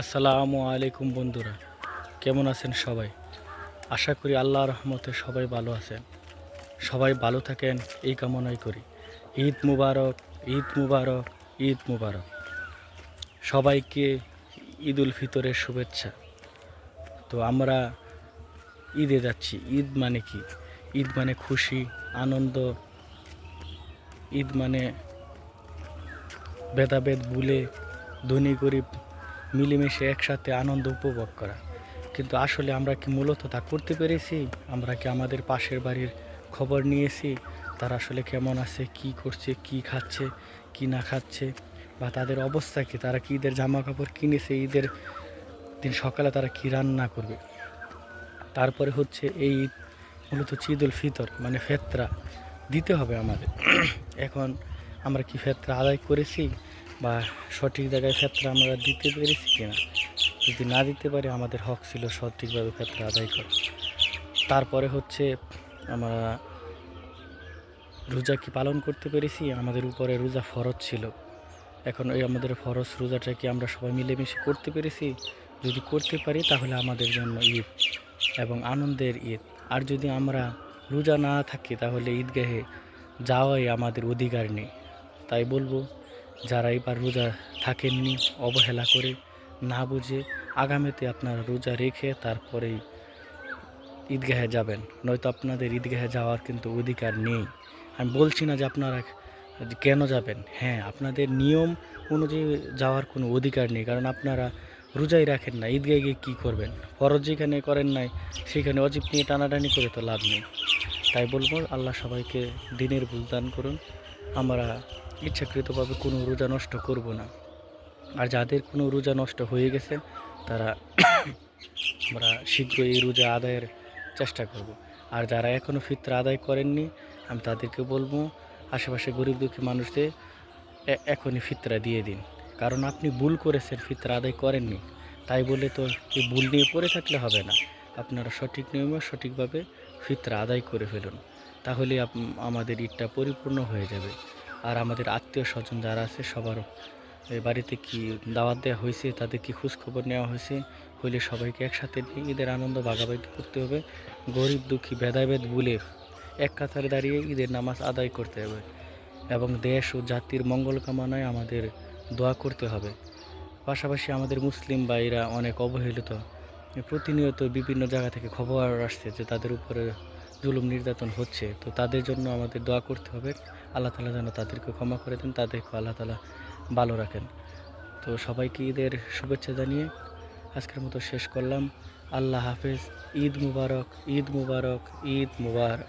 আসসালামু আলাইকুম বন্ধুরা, কেমন আছেন সবাই? আশা করি আল্লাহ রহমতে সবাই ভালো আছেন। সবাই ভালো থাকেন, এই কামনাই করি। ঈদ মুবারক ঈদ মুবারক ঈদ মুবারক। সবাইকে ঈদ উল ফিতরের শুভেচ্ছা। তো আমরা ঈদে যাচ্ছি। ঈদ মানে কি? ঈদ মানে খুশি, আনন্দ। ঈদ মানে ভেদাভেদ ভুলে ধনী গরিব মিলেমিশে একসাথে আনন্দ উপভোগ করা। কিন্তু আসলে আমরা কি মূলত তা করতে পেরেছি? আমরা কি আমাদের পাশের বাড়ির খবর নিয়েছি? তারা আসলে কেমন আছে? কি করছে? কি খাচ্ছে? কি না খাচ্ছে? বা তাদের অবস্থা কি? তারা কি ঈদের জামা কাপড় কিনেছে? ঈদের দিন সকালে তারা কি রান্না করবে? তারপরে হচ্ছে এই ঈদ মূলত ঈদ ফিতর মানে ফেতরা দিতে হবে আমাদের। এখন আমরা কি ফেতরা আদায় করেছি? বা সঠিক জায়গায় ফেতরা আমরা দিতে পেরেছি কিনা, যদি না দিতে পারি আমাদের হক ছিল সঠিকভাবে ফেতরা আদায় করা। তারপরে হচ্ছে আমরা রোজা কি পালন করতে পেরেছি? আমাদের উপরে রোজা ফরজ ছিল। এখন ওই আমাদের ফরজ রোজাটা কি আমরা সবাই মিলেমিশে করতে পেরেছি? যদি করতে পারি তাহলে আমাদের জন্য ঈদ এবং আনন্দের ঈদ। আর যদি আমরা রোজা না থাকি তাহলে ঈদগাহে যাওয়াই আমাদের অধিকার নেই। তাই বলব যারা এবার রোজা থাকেননি, অবহেলা করে না বুঝে আগামীতে আপনারা রোজা রেখে তারপরেই ঈদগাহে যাবেন। নয়তো আপনাদের ঈদগাহে যাওয়ার কিন্তু অধিকার নেই। আমি বলছি না যে আপনারা কেন যাবেন। হ্যাঁ আপনাদের নিয়ম অনুযায়ী যাওয়ার কোনো অধিকার নেই, কারণ আপনারা রোজাই রাখেন না। ঈদগাহে গিয়ে কী করবেন? ফরজ যেখানে করেন নাই, সেখানে অজীব নিয়ে টানাটানি করে তো লাভ নেই। তাই বলব, আল্লাহ সবাইকে দিনের বুঝদান করুন। আমরা ইচ্ছাকৃতভাবে কোনো রোজা নষ্ট করব না। আর যাদের কোনো রোজা নষ্ট হয়ে গেছে, তারা আমরা শীঘ্রই এই রোজা আদায়ের চেষ্টা করব। আর যারা এখনও ফিতরা আদায় করেননি, আমি তাদেরকে বলব, আশেপাশে গরিব দুঃখী মানুষদের এখনই ফিতরা দিয়ে দিন। কারণ আপনি ভুল করেছেন, ফিতরা আদায় করেননি। তাই বলে তো এই ভুল নিয়ে পড়ে থাকলে হবে না। আপনারা সঠিক নিয়মে, সঠিকভাবে ফিতরা আদায় করে ফেলুন। তাহলে আমাদের ঈদটা পরিপূর্ণ হয়ে যাবে। আর আমাদের আত্মীয় স্বজন যারা আছে, সবার এই বাড়িতে কি দাওয়াত দেওয়া হয়েছে, তাদের কি খোঁজ খবর নেওয়া হয়েছে, হইলে সবাইকে একসাথে নিয়ে ঈদের আনন্দ ভাগাভাগি করতে হবে। গরিব দুঃখী ভেদাভেদ ভুলে এক কাতারে দাঁড়িয়ে ঈদের নামাজ আদায় করতে হবে এবং দেশ ও জাতির মঙ্গল কামনায় আমাদের দোয়া করতে হবে। পাশাপাশি আমাদের মুসলিম ভাইরা অনেক অবহেলিত। প্রতিনিয়ত বিভিন্ন জায়গা থেকে খবর আসছে যে তাদের উপরে জুলুম নির্যাতন হচ্ছে। তো তাদের জন্য আমাদের দোয়া করতে হবে। আল্লাহ তালা যেন তাদেরকে ক্ষমা করে দেন, তাদেরকে আল্লাহ তালা ভালো রাখেন। তো সবাইকে ঈদের শুভেচ্ছা জানিয়ে আজকের মতো শেষ করলাম। আল্লাহ হাফেজ। ঈদ মুবারক ঈদ মুবারক ঈদ মুবারক